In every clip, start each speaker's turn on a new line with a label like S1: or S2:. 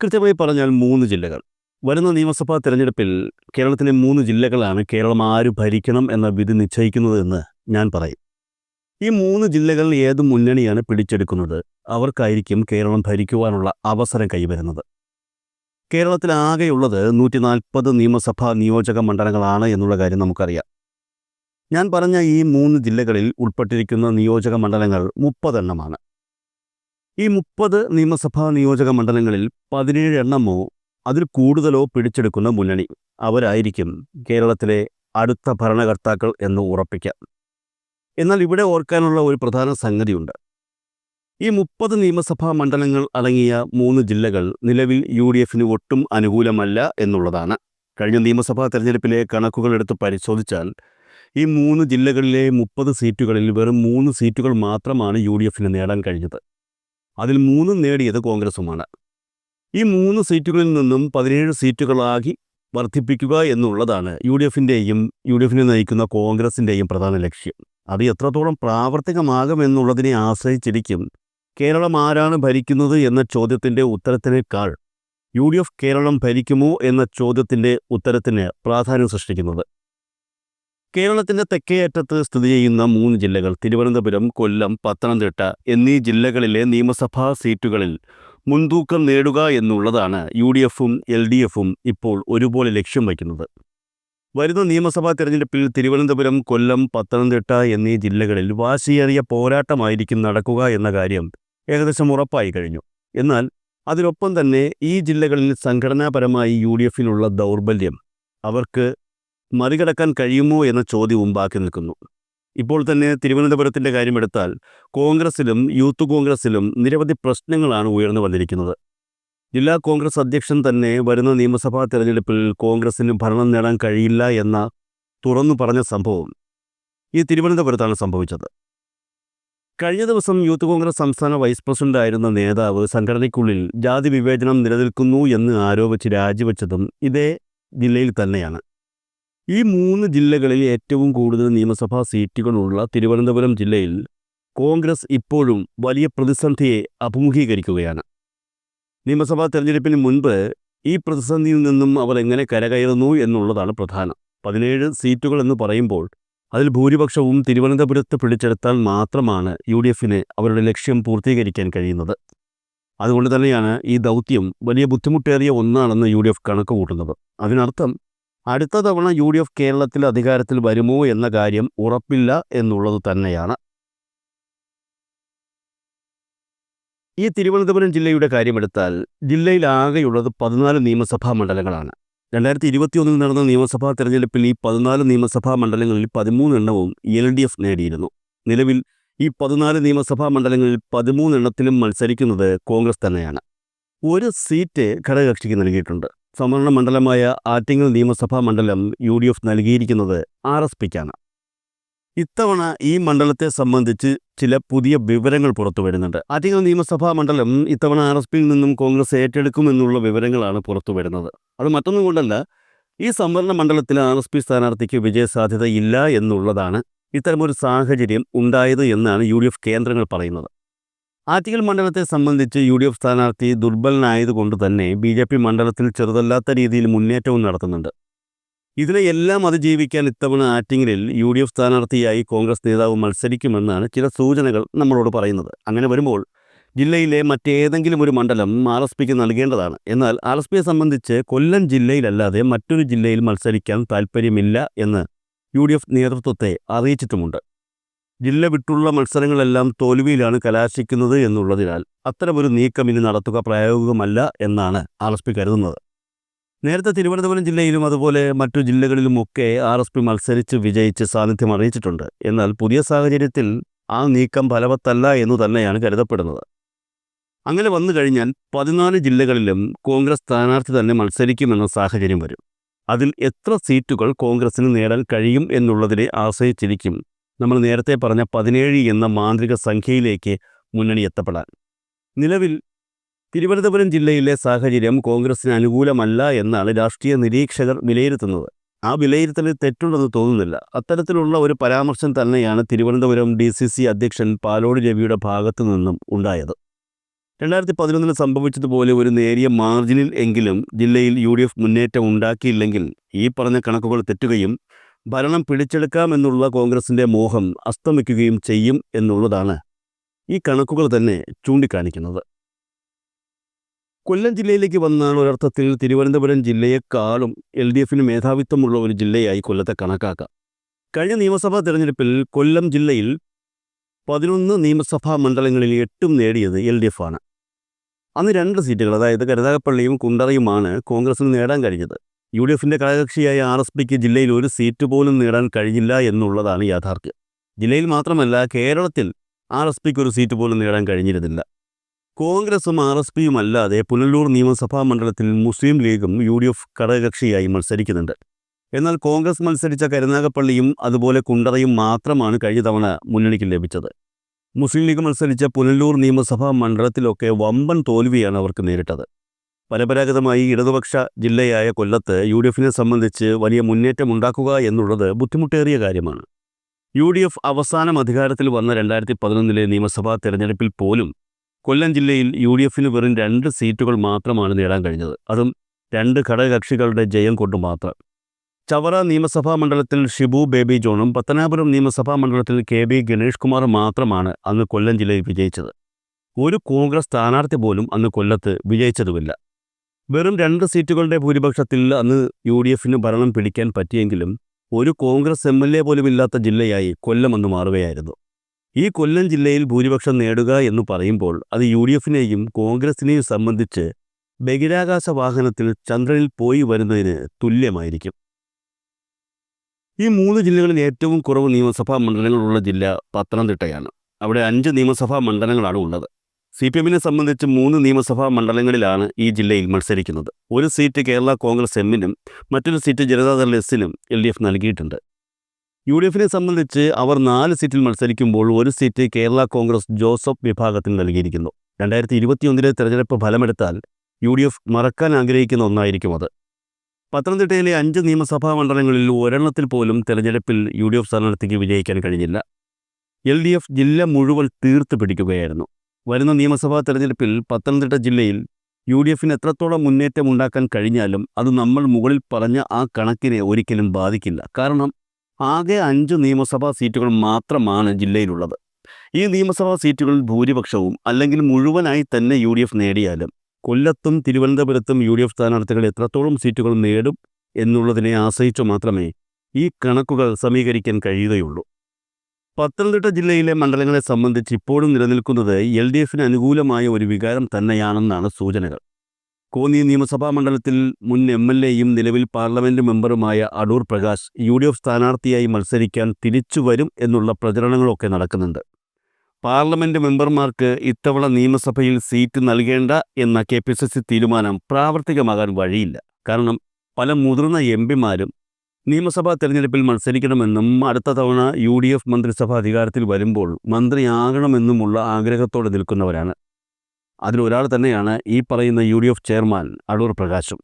S1: കൃത്യമായി പറഞ്ഞാൽ മൂന്ന് ജില്ലകൾ. വരുന്ന നിയമസഭാ തെരഞ്ഞെടുപ്പിൽ കേരളത്തിലെ മൂന്ന് ജില്ലകളാണ് കേരളം ആര് ഭരിക്കണം എന്ന വിധി നിശ്ചയിക്കുന്നതെന്ന് ഞാൻ പറയും. ഈ മൂന്ന് ജില്ലകൾ ഏത് മുന്നണിയാണ് പിടിച്ചെടുക്കുന്നത്? അവർക്കായിരിക്കും കേരളം ഭരിക്കുവാനുള്ള അവസരം കൈവരുന്നത്. കേരളത്തിൽ ആകെയുള്ളത് നൂറ്റി നാൽപ്പത് നിയമസഭാ നിയോജക മണ്ഡലങ്ങളാണ് എന്നുള്ള കാര്യം നമുക്കറിയാം. ഞാൻ പറഞ്ഞ ഈ മൂന്ന് ജില്ലകളിൽ ഉൾപ്പെട്ടിരിക്കുന്ന നിയോജക മണ്ഡലങ്ങൾ മുപ്പതെണ്ണമാണ്. ഈ മുപ്പത് നിയമസഭാ നിയോജക മണ്ഡലങ്ങളിൽ പതിനേഴ് എണ്ണമോ അതിൽ കൂടുതലോ പിടിച്ചെടുക്കുന്ന മുന്നണി അവരായിരിക്കും കേരളത്തിലെ അടുത്ത ഭരണകർത്താക്കൾ എന്ന് ഉറപ്പിക്കാം. എന്നാൽ ഇവിടെ ഓർക്കാനുള്ള ഒരു പ്രധാന സംഗതിയുണ്ട്. ഈ മുപ്പത് നിയമസഭാ മണ്ഡലങ്ങൾ അടങ്ങിയ മൂന്ന് ജില്ലകൾ നിലവിൽ യു ഡി എഫിന് ഒട്ടും അനുകൂലമല്ല എന്നുള്ളതാണ്. കഴിഞ്ഞ നിയമസഭാ തെരഞ്ഞെടുപ്പിലെ കണക്കുകൾ എടുത്ത് പരിശോധിച്ചാൽ ഈ മൂന്ന് ജില്ലകളിലെ മുപ്പത് സീറ്റുകളിൽ വെറും മൂന്ന് സീറ്റുകൾ മാത്രമാണ് യു ഡി എഫിന് നേടാൻ കഴിഞ്ഞത്. അതിൽ മൂന്നും നേടിയത് കോൺഗ്രസുമാണ്. ഈ മൂന്ന് സീറ്റുകളിൽ നിന്നും പതിനേഴ് സീറ്റുകളാക്കി വർദ്ധിപ്പിക്കുക എന്നുള്ളതാണ് യു ഡി എഫിന്റെയും യു ഡി എഫിനെ നയിക്കുന്ന കോൺഗ്രസിന്റെയും പ്രധാന ലക്ഷ്യം. അത് എത്രത്തോളം പ്രാവർത്തികമാകും എന്നുള്ളതിനെ ആശ്രയിച്ചിരിക്കും കേരളം ആരാണ് ഭരിക്കുന്നത് എന്ന ചോദ്യത്തിന്റെ ഉത്തരത്തിനേക്കാൾ യു ഡി എഫ് കേരളം ഭരിക്കുമോ എന്ന ചോദ്യത്തിന്റെ ഉത്തരത്തിന് പ്രാധാന്യം സൃഷ്ടിക്കുന്നത്. കേരളത്തിന്റെ തെക്കേയറ്റത്ത് സ്ഥിതി ചെയ്യുന്ന മൂന്ന് ജില്ലകൾ തിരുവനന്തപുരം കൊല്ലം പത്തനംതിട്ട എന്നീ ജില്ലകളിലെ നിയമസഭാ സീറ്റുകളിൽ മുൻതൂക്കം നേടുക എന്നുള്ളതാണ് യു ഡി എഫും എൽ ഡി എഫും ഇപ്പോൾ ഒരുപോലെ ലക്ഷ്യം വയ്ക്കുന്നത്. വരുന്ന നിയമസഭാ തിരഞ്ഞെടുപ്പിൽ തിരുവനന്തപുരം കൊല്ലം പത്തനംതിട്ട എന്നീ ജില്ലകളിൽ വാശിയേറിയ പോരാട്ടമായിരിക്കും നടക്കുക എന്ന കാര്യം ഏകദേശം ഉറപ്പായി കഴിഞ്ഞു. എന്നാൽ അതിനൊപ്പം തന്നെ ഈ ജില്ലകളിൽ സംഘടനാപരമായി യു ഡി എഫിനുള്ള ദൗർബല്യം അവർക്ക് മറികടക്കാൻ കഴിയുമോ എന്ന ചോദ്യവും ബാക്കി നിൽക്കുന്നു. ഇപ്പോൾ തന്നെ തിരുവനന്തപുരത്തിന്റെ കാര്യമെടുത്താൽ കോൺഗ്രസിലും യൂത്ത് കോൺഗ്രസിലും നിരവധി പ്രശ്നങ്ങളാണ് ഉയർന്നു വന്നിരിക്കുന്നത്. ജില്ലാ കോൺഗ്രസ് അധ്യക്ഷൻ തന്നെ വരുന്ന നിയമസഭാ തെരഞ്ഞെടുപ്പിൽ കോൺഗ്രസിന് ഭരണം നേടാൻ കഴിയില്ല എന്ന തുറന്നു പറഞ്ഞ സംഭവം ഈ തിരുവനന്തപുരത്താണ് സംഭവിച്ചത്. കഴിഞ്ഞ ദിവസം യൂത്ത് കോൺഗ്രസ് സംസ്ഥാന വൈസ് പ്രസിഡന്റായിരുന്ന നേതാവ് സംഘടനയ്ക്കുള്ളിൽ ജാതി വിവേചനം നിലനിൽക്കുന്നു എന്ന് ആരോപിച്ച് രാജിവെച്ചതും ഇതേ ജില്ലയിൽ തന്നെയാണ്. ഈ മൂന്ന് ജില്ലകളിൽ ഏറ്റവും കൂടുതൽ നിയമസഭാ സീറ്റുകളുള്ള തിരുവനന്തപുരം ജില്ലയിൽ കോൺഗ്രസ് ഇപ്പോഴും വലിയ പ്രതിസന്ധിയെ അഭിമുഖീകരിക്കുകയാണ്. നിയമസഭാ തെരഞ്ഞെടുപ്പിന് മുൻപ് ഈ പ്രതിസന്ധിയിൽ നിന്നും അവർ എങ്ങനെ കരകയറുന്നു എന്നുള്ളതാണ് പ്രധാനം. പതിനേഴ് സീറ്റുകൾ എന്ന് പറയുമ്പോൾ അതിൽ ഭൂരിപക്ഷവും തിരുവനന്തപുരത്ത് പിടിച്ചെടുത്താൽ മാത്രമാണ് യു ഡി എഫിന് അവരുടെ ലക്ഷ്യം പൂർത്തീകരിക്കാൻ കഴിയുന്നത്. അതുകൊണ്ട് തന്നെയാണ് ഈ ദൗത്യം വലിയ ബുദ്ധിമുട്ടേറിയ ഒന്നാണെന്ന് യു ഡി എഫ് കണക്ക് കൂട്ടുന്നത്. അതിനർത്ഥം അടുത്ത തവണ യു ഡി എഫ് കേരളത്തിൽ അധികാരത്തിൽ വരുമോ എന്ന കാര്യം ഉറപ്പില്ല എന്നുള്ളത് തന്നെയാണ്. ഈ തിരുവനന്തപുരം ജില്ലയുടെ കാര്യമെടുത്താൽ ജില്ലയിൽ ആകെയുള്ളത് പതിനാല് നിയമസഭാ മണ്ഡലങ്ങളാണ്. രണ്ടായിരത്തി ഇരുപത്തിയൊന്നിൽ നടന്ന നിയമസഭാ തെരഞ്ഞെടുപ്പിൽ ഈ പതിനാല് നിയമസഭാ മണ്ഡലങ്ങളിൽ പതിമൂന്നെണ്ണവും എൽ ഡി എഫ് നേടിയിരുന്നു. നിലവിൽ ഈ പതിനാല് നിയമസഭാ മണ്ഡലങ്ങളിൽ പതിമൂന്നെണ്ണത്തിലും മത്സരിക്കുന്നത് കോൺഗ്രസ് തന്നെയാണ്. ഒരു സീറ്റ് ഘടകകക്ഷിക്ക് നൽകിയിട്ടുണ്ട്. സംവരണ മണ്ഡലമായ ആറ്റിങ്ങൽ നിയമസഭാ മണ്ഡലം യു ഡി എഫ് നൽകിയിരിക്കുന്നത് ആർ എസ് പിക്കാണ്. ഇത്തവണ ഈ മണ്ഡലത്തെ സംബന്ധിച്ച് ചില പുതിയ വിവരങ്ങൾ പുറത്തു വരുന്നുണ്ട്. ആറ്റിങ്ങൽ നിയമസഭാ മണ്ഡലം ഇത്തവണ ആർ എസ് പിയിൽ നിന്നും കോൺഗ്രസ് ഏറ്റെടുക്കുമെന്നുള്ള വിവരങ്ങളാണ് പുറത്തു വരുന്നത്. അത് മറ്റൊന്നും കൊണ്ടല്ല ഈ സംവരണ മണ്ഡലത്തിൽ ആർ എസ് പി സ്ഥാനാർത്ഥിക്ക് വിജയസാധ്യത ഇല്ല എന്നുള്ളതാണ് ഇത്തരമൊരു സാഹചര്യം ഉണ്ടായത് എന്നാണ് യു ഡി എഫ് കേന്ദ്രങ്ങൾ പറയുന്നത്. ആറ്റിങ്ങൽ മണ്ഡലത്തെ സംബന്ധിച്ച് യു ഡി എഫ് സ്ഥാനാർത്ഥി ദുർബലനായതുകൊണ്ട് തന്നെ ബി ജെ പി മണ്ഡലത്തിൽ ചെറുതല്ലാത്ത രീതിയിൽ മുന്നേറ്റവും നടത്തുന്നുണ്ട്. ഇതിനെ എല്ലാം അതിജീവിക്കാൻ ഇത്തവണ ആറ്റിങ്ങലിൽ യു ഡി എഫ് സ്ഥാനാർത്ഥിയായി കോൺഗ്രസ് നേതാവ് മത്സരിക്കുമെന്നാണ് ചില സൂചനകൾ നമ്മളോട് പറയുന്നത്. അങ്ങനെ വരുമ്പോൾ ജില്ലയിലെ മറ്റേതെങ്കിലും ഒരു മണ്ഡലം ആർ എസ് പിക്ക് നൽകേണ്ടതാണ്. എന്നാൽ ആർ എസ് പിയെ സംബന്ധിച്ച് കൊല്ലം ജില്ലയിലല്ലാതെ മറ്റൊരു ജില്ലയിൽ മത്സരിക്കാൻ താൽപ്പര്യമില്ല എന്ന് യു ഡി എഫ് നേതൃത്വത്തെ അറിയിച്ചിട്ടുമുണ്ട്. ജില്ല വിട്ടുള്ള മത്സരങ്ങളെല്ലാം തോൽവിയിലാണ് കലാശിക്കുന്നത് എന്നുള്ളതിനാൽ അത്തരമൊരു നീക്കം ഇനി നടത്തുക പ്രായോഗികമല്ല എന്നാണ് ആർ എസ് പി കരുതുന്നത്. നേരത്തെ തിരുവനന്തപുരം ജില്ലയിലും അതുപോലെ മറ്റു ജില്ലകളിലുമൊക്കെ ആർ എസ് പി മത്സരിച്ച് വിജയിച്ച് സാന്നിധ്യം അറിയിച്ചിട്ടുണ്ട്. എന്നാൽ പുതിയ സാഹചര്യത്തിൽ ആ നീക്കം ഫലവത്തല്ല എന്നു തന്നെയാണ് കരുതപ്പെടുന്നത്. അങ്ങനെ വന്നു കഴിഞ്ഞാൽ പതിനാല് ജില്ലകളിലും കോൺഗ്രസ് സ്ഥാനാർത്ഥി തന്നെ മത്സരിക്കുമെന്ന സാഹചര്യം വരും. അതിൽ എത്ര സീറ്റുകൾ കോൺഗ്രസിന് നേടാൻ കഴിയും എന്നുള്ളതിനെ ആശ്രയിച്ചിരിക്കും നമ്മൾ നേരത്തെ പറഞ്ഞ പതിനേഴ് എന്ന മാന്ത്രിക സംഖ്യയിലേക്ക് മുന്നണി എത്തപ്പെടാൻ. നിലവിൽ തിരുവനന്തപുരം ജില്ലയിലെ സാഹചര്യം കോൺഗ്രസിന് അനുകൂലമല്ല എന്നാണ് രാഷ്ട്രീയ നിരീക്ഷകർ വിലയിരുത്തുന്നത്. ആ വിലയിരുത്തലിൽ തെറ്റുണ്ടെന്ന് തോന്നുന്നില്ല. അത്തരത്തിലുള്ള ഒരു പരാമർശം തന്നെയാണ് തിരുവനന്തപുരം ഡി സി സി അധ്യക്ഷൻ പാലോട് രവിയുടെ ഭാഗത്തു നിന്നും ഉണ്ടായത്. രണ്ടായിരത്തി പതിനൊന്നിൽ സംഭവിച്ചതുപോലെ ഒരു നേരിയ മാർജിനിൽ എങ്കിലും ജില്ലയിൽ യു ഡി എഫ് മുന്നേറ്റം ഉണ്ടാക്കിയില്ലെങ്കിൽ ഈ പറഞ്ഞ കണക്കുകൾ തെറ്റുകയും ഭരണം പിടിച്ചെടുക്കാമെന്നുള്ള കോൺഗ്രസിന്റെ മോഹം അസ്തമിക്കുകയും ചെയ്യും എന്നുള്ളതാണ് ഈ കണക്കുകൾ തന്നെ ചൂണ്ടിക്കാണിക്കുന്നത്. കൊല്ലം ജില്ലയിലേക്ക് വന്നാൽ ഒരർത്ഥത്തിൽ തിരുവനന്തപുരം ജില്ലയെക്കാളും എൽ ഡി എഫിന് മേധാവിത്വമുള്ള ഒരു ജില്ലയായി കൊല്ലത്തെ കണക്കാക്കാം. കഴിഞ്ഞ നിയമസഭാ തെരഞ്ഞെടുപ്പിൽ കൊല്ലം ജില്ലയിൽ പതിനൊന്ന് നിയമസഭാ മണ്ഡലങ്ങളിൽ എട്ടും നേടിയത് എൽ ഡി എഫ് ആണ് അന്ന് രണ്ട് സീറ്റുകൾ അതായത് കരുതാകപ്പള്ളിയും കുണ്ടറയുമാണ് കോൺഗ്രസിന് നേടാൻ കഴിഞ്ഞത്. യു ഡി എഫിന്റെ ഘടകകക്ഷിയായ ആർ എസ് പിക്ക് ജില്ലയിൽ ഒരു സീറ്റ് പോലും നേടാൻ കഴിഞ്ഞില്ല എന്നുള്ളതാണ് യാഥാർത്ഥ്യം. ജില്ലയിൽ മാത്രമല്ല കേരളത്തിൽ ആർ എസ് പിക്ക് ഒരു സീറ്റ് പോലും നേടാൻ കഴിഞ്ഞിരുന്നില്ല. കോൺഗ്രസും ആർ എസ് പിയും അല്ലാതെ പുനലൂർ നിയമസഭാ മണ്ഡലത്തിൽ മുസ്ലിം ലീഗും യു ഡി എഫ് ഘടകകക്ഷിയായി മത്സരിക്കുന്നുണ്ട്. എന്നാൽ കോൺഗ്രസ് മത്സരിച്ച കരുനാഗപ്പള്ളിയും അതുപോലെ കുണ്ടറയും മാത്രമാണ് കഴിഞ്ഞ തവണ മുന്നണിക്ക് ലഭിച്ചത്. മുസ്ലിം ലീഗ് മത്സരിച്ച പുനലൂർ നിയമസഭാ മണ്ഡലത്തിലൊക്കെ വമ്പൻ തോൽവിയാണ് അവർക്ക് നേരിട്ടത്. പരമ്പരാഗതമായി ഇടതുപക്ഷ ജില്ലയായ കൊല്ലത്ത് യു ഡി എഫിനെ സംബന്ധിച്ച് വലിയ മുന്നേറ്റം ഉണ്ടാക്കുക എന്നുള്ളത് ബുദ്ധിമുട്ടേറിയ കാര്യമാണ്. യു ഡി എഫ് അവസാനം അധികാരത്തിൽ വന്ന രണ്ടായിരത്തി പതിനൊന്നിലെ നിയമസഭാ തെരഞ്ഞെടുപ്പിൽ പോലും കൊല്ലം ജില്ലയിൽ യു ഡി എഫിന് വെറും രണ്ട് സീറ്റുകൾ മാത്രമാണ് നേടാൻ കഴിഞ്ഞത്. അതും രണ്ട് ഘടകകക്ഷികളുടെ ജയം കൊണ്ട് മാത്രം. ചവറ നിയമസഭാ മണ്ഡലത്തിൽ ഷിബു ബേബി ജോണും പത്തനാപുരം നിയമസഭാ മണ്ഡലത്തിൽ കെ ബി ഗണേഷ് കുമാറും മാത്രമാണ് അന്ന് കൊല്ലം ജില്ലയിൽ വിജയിച്ചത്. ഒരു കോൺഗ്രസ് സ്ഥാനാർത്ഥി പോലും അന്ന് കൊല്ലത്ത് വിജയിച്ചതുമില്ല. വെറും രണ്ട് സീറ്റുകളുടെ ഭൂരിപക്ഷത്തിൽ അന്ന് യു ഡി എഫിന് ഭരണം പിടിക്കാൻ പറ്റിയെങ്കിലും ഒരു കോൺഗ്രസ് എം എൽ എ പോലും ഇല്ലാത്ത ജില്ലയായി കൊല്ലം അന്ന് മാറുകയായിരുന്നു. ഈ കൊല്ലം ജില്ലയിൽ ഭൂരിപക്ഷം നേടുക എന്ന് പറയുമ്പോൾ അത് യു ഡി എഫിനെയും കോൺഗ്രസിനെയും സംബന്ധിച്ച് ബഹിരാകാശ വാഹനത്തിൽ ചന്ദ്രനിൽ പോയി വരുന്നതിന് തുല്യമായിരിക്കും. ഈ മൂന്ന് ജില്ലകളിൽ ഏറ്റവും കുറവ് നിയമസഭാ മണ്ഡലങ്ങളുള്ള ജില്ല പത്തനംതിട്ടയാണ്. അവിടെ അഞ്ച് നിയമസഭാ മണ്ഡലങ്ങളാണ് ഉള്ളത്. സി പി എമ്മിനെ സംബന്ധിച്ച് മൂന്ന് നിയമസഭാ മണ്ഡലങ്ങളിലാണ് ഈ ജില്ലയിൽ മത്സരിക്കുന്നത്. ഒരു സീറ്റ് കേരള കോൺഗ്രസ് എമ്മിനും മറ്റൊരു സീറ്റ് ജനതാദൾ എസിനും എൽ ഡി എഫ് നൽകിയിട്ടുണ്ട്. യു ഡി എഫിനെ സംബന്ധിച്ച് അവർ നാല് സീറ്റിൽ മത്സരിക്കുമ്പോൾ ഒരു സീറ്റ് കേരള കോൺഗ്രസ് ജോസഫ് വിഭാഗത്തിന് നൽകിയിരിക്കുന്നു. രണ്ടായിരത്തി ഇരുപത്തിയൊന്നിലെ തെരഞ്ഞെടുപ്പ് ഫലമെടുത്താൽ യു ഡി എഫ് മറക്കാൻ ആഗ്രഹിക്കുന്ന ഒന്നായിരിക്കും അത്. പത്തനംതിട്ടയിലെ അഞ്ച് നിയമസഭാ മണ്ഡലങ്ങളിൽ ഒരെണ്ണത്തിൽ പോലും തെരഞ്ഞെടുപ്പിൽ യു ഡി എഫ് സ്ഥാനാർത്ഥിക്ക് വിജയിക്കാൻ കഴിഞ്ഞില്ല. എൽ ഡി എഫ് ജില്ല മുഴുവൻ തീർത്ത് പിടിക്കുകയായിരുന്നു. വരുന്ന നിയമസഭാ തെരഞ്ഞെടുപ്പിൽ പത്തനംതിട്ട ജില്ലയിൽ യു ഡി എഫിന് എത്രത്തോളം മുന്നേറ്റം ഉണ്ടാക്കാൻ കഴിഞ്ഞാലും അത് നമ്മൾ മുകളിൽ പറഞ്ഞ ആ കണക്കിനെ ഒരിക്കലും ബാധിക്കില്ല. കാരണം ആകെ അഞ്ച് നിയമസഭാ സീറ്റുകൾ മാത്രമാണ് ജില്ലയിലുള്ളത്. ഈ നിയമസഭാ സീറ്റുകളിൽ ഭൂരിപക്ഷവും അല്ലെങ്കിൽ മുഴുവനായി തന്നെ യു നേടിയാലും കൊല്ലത്തും തിരുവനന്തപുരത്തും യു ഡി എഫ് സ്ഥാനാർത്ഥികൾ എത്രത്തോളം സീറ്റുകൾ നേടും എന്നുള്ളതിനെ ആശ്രയിച്ചു മാത്രമേ ഈ കണക്കുകൾ സമീകരിക്കാൻ കഴിയുകയുള്ളൂ. പത്തനംതിട്ട ജില്ലയിലെ മണ്ഡലങ്ങളെ സംബന്ധിച്ച് ഇപ്പോഴും നിലനിൽക്കുന്നത് എൽ ഡി എഫിന് അനുകൂലമായ ഒരു വികാരം തന്നെയാണെന്നാണ് സൂചനകൾ. കോന്നി നിയമസഭാ മണ്ഡലത്തിൽ മുൻ എം എൽ എയും നിലവിൽ parliament മെമ്പറുമായ Adoor Prakash U D F സ്ഥാനാർത്ഥിയായി മത്സരിക്കാൻ തിരിച്ചു വരും എന്നുള്ള പ്രചരണങ്ങളൊക്കെ നടക്കുന്നുണ്ട്. പാർലമെന്റ് മെമ്പർമാർക്ക് ഇത്തവണ നിയമസഭയിൽ സീറ്റ് നൽകേണ്ട എന്ന കെ പി സി സി തീരുമാനം പ്രാവർത്തികമാകാൻ വഴിയില്ല. കാരണം പല മുതിർന്ന എം പിമാരും നിയമസഭാ തെരഞ്ഞെടുപ്പിൽ മത്സരിക്കണമെന്നും അടുത്ത തവണ യു ഡി എഫ് മന്ത്രിസഭ അധികാരത്തിൽ വരുമ്പോൾ മന്ത്രിയാകണമെന്നുമുള്ള ആഗ്രഹത്തോടെ നിൽക്കുന്നവരാണ്. അതിലൊരാൾ തന്നെയാണ് ഈ പറയുന്ന U D F chairman Adoor പ്രകാശും.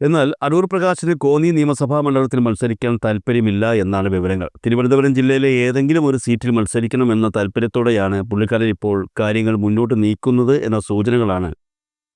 S1: എന്നാൽ അടൂർ പ്രകാശിന് കോന്നി നിയമസഭാ മണ്ഡലത്തിൽ മത്സരിക്കാൻ താല്പര്യമില്ല എന്നാണ് വിവരങ്ങൾ. തിരുവനന്തപുരം ജില്ലയിലെ ഏതെങ്കിലും ഒരു സീറ്റിൽ മത്സരിക്കണമെന്ന താല്പര്യത്തോടെയാണ് പുള്ളിക്കാരൻ ഇപ്പോൾ കാര്യങ്ങൾ മുന്നോട്ട് നീക്കുന്നത് എന്ന സൂചനകളാണ്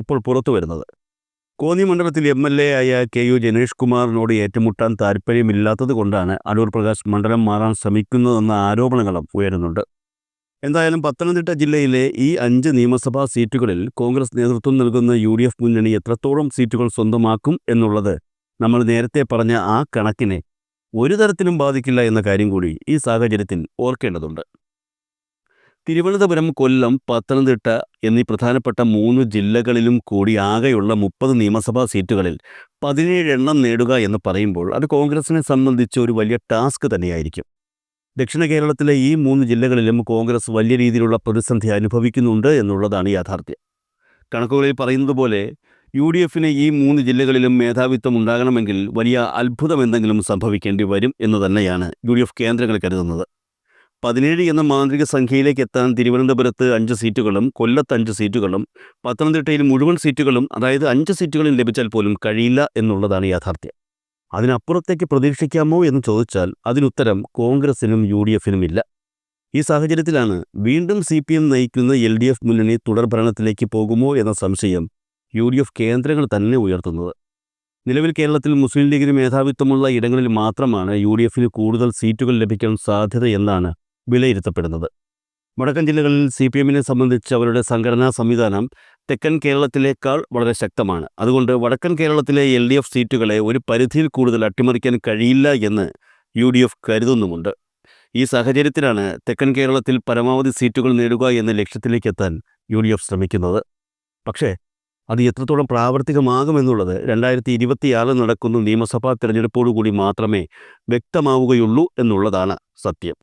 S1: ഇപ്പോൾ പുറത്തു വരുന്നത് കോന്നി മണ്ഡലത്തിൽ എം എൽ എ ആയ കെ യു ജനേഷ് കുമാറിനോട് ഏറ്റുമുട്ടാൻ താല്പര്യമില്ലാത്തത് കൊണ്ടാണ് അടൂർ പ്രകാശ് മണ്ഡലം മാറാൻ ശ്രമിക്കുന്നതെന്ന ആരോപണങ്ങളും ഉയരുന്നുണ്ട്. എന്തായാലും പത്തനംതിട്ട ജില്ലയിലെ ഈ അഞ്ച് നിയമസഭാ സീറ്റുകളിൽ കോൺഗ്രസ് നേതൃത്വം നൽകുന്ന യു ഡി എഫ് മുന്നണി എത്രത്തോളം സീറ്റുകൾ സ്വന്തമാക്കും എന്നുള്ളത് നമ്മൾ നേരത്തെ പറഞ്ഞ ആ കണക്കിനെ ഒരു തരത്തിലും ബാധിക്കില്ല എന്ന കാര്യം കൂടി ഈ സാഹചര്യത്തിൽ ഓർക്കേണ്ടതുണ്ട്. തിരുവനന്തപുരം കൊല്ലം പത്തനംതിട്ട എന്നീ പ്രധാനപ്പെട്ട മൂന്ന് ജില്ലകളിലും കൂടി ആകെയുള്ള മുപ്പത് നിയമസഭാ സീറ്റുകളിൽ പതിനേഴ് എണ്ണം നേടുക എന്ന് പറയുമ്പോൾ അത് കോൺഗ്രസിനെ സംബന്ധിച്ച് ഒരു വലിയ ടാസ്ക് തന്നെയായിരിക്കും. ദക്ഷിണ കേരളത്തിലെ ഈ മൂന്ന് ജില്ലകളിലും കോൺഗ്രസ് വലിയ രീതിയിലുള്ള പ്രതിസന്ധി അനുഭവിക്കുന്നുണ്ട് എന്നുള്ളതാണ് യാഥാർത്ഥ്യം. കണക്കുകളിൽ പറയുന്നത് പോലെ യു ഡി എഫിന് ഈ മൂന്ന് ജില്ലകളിലും മേധാവിത്വം ഉണ്ടാകണമെങ്കിൽ വലിയ അത്ഭുതം എന്തെങ്കിലും സംഭവിക്കേണ്ടി വരും എന്ന് തന്നെയാണ് യു ഡി എഫ് കേന്ദ്രങ്ങൾ കരുതുന്നത്. പതിനേഴ് എന്ന മാന്ത്രിക സംഖ്യയിലേക്ക് എത്താൻ തിരുവനന്തപുരത്ത് അഞ്ച് സീറ്റുകളും കൊല്ലത്ത് അഞ്ച് സീറ്റുകളും പത്തനംതിട്ടയിൽ മുഴുവൻ സീറ്റുകളും അതായത് അഞ്ച് സീറ്റുകളും ലഭിച്ചാൽ പോലും കഴിയില്ല എന്നുള്ളതാണ് യാഥാർത്ഥ്യം. അതിനപ്പുറത്തേക്ക് പ്രതീക്ഷിക്കാമോ എന്ന് ചോദിച്ചാൽ അതിനുത്തരം കോൺഗ്രസിനും യു ഡി എഫിനും ഇല്ല. ഈ സാഹചര്യത്തിലാണ് വീണ്ടും സി പി എം നയിക്കുന്ന എൽ ഡി എഫ് മുന്നണി തുടർ ഭരണത്തിലേക്ക് പോകുമോ എന്ന സംശയം യു ഡി എഫ് കേന്ദ്രങ്ങൾ തന്നെ ഉയർത്തുന്നത്. നിലവിൽ കേരളത്തിൽ മുസ്ലിം ലീഗിന് മേധാവിത്വമുള്ള ഇടങ്ങളിൽ മാത്രമാണ് യു ഡി എഫിന് കൂടുതൽ സീറ്റുകൾ ലഭിക്കാൻ സാധ്യതയെന്നാണ് വിലയിരുത്തപ്പെടുന്നത്. വടക്കൻ ജില്ലകളിൽ സി പി എമ്മിനെ സംബന്ധിച്ച് അവരുടെ സംഘടനാ സംവിധാനം തെക്കൻ കേരളത്തിലേക്കാൾ വളരെ ശക്തമാണ്. അതുകൊണ്ട് വടക്കൻ കേരളത്തിലെ എൽ ഡി എഫ് സീറ്റുകളെ ഒരു പരിധിയിൽ കൂടുതൽ അട്ടിമറിക്കാൻ കഴിയില്ല എന്ന് യു ഡി എഫ് കരുതുന്നുമുണ്ട്. ഈ സാഹചര്യത്തിലാണ് തെക്കൻ കേരളത്തിൽ പരമാവധി സീറ്റുകൾ നേടുക എന്ന ലക്ഷ്യത്തിലേക്ക് എത്താൻ യു ഡി എഫ് ശ്രമിക്കുന്നത്. പക്ഷേ അത് എത്രത്തോളം പ്രാവർത്തികമാകുമെന്നുള്ളത് രണ്ടായിരത്തി ഇരുപത്തിയാറ് നടക്കുന്ന നിയമസഭാ തിരഞ്ഞെടുപ്പോടുകൂടി മാത്രമേ വ്യക്തമാവുകയുള്ളൂ എന്നുള്ളതാണ് സത്യം.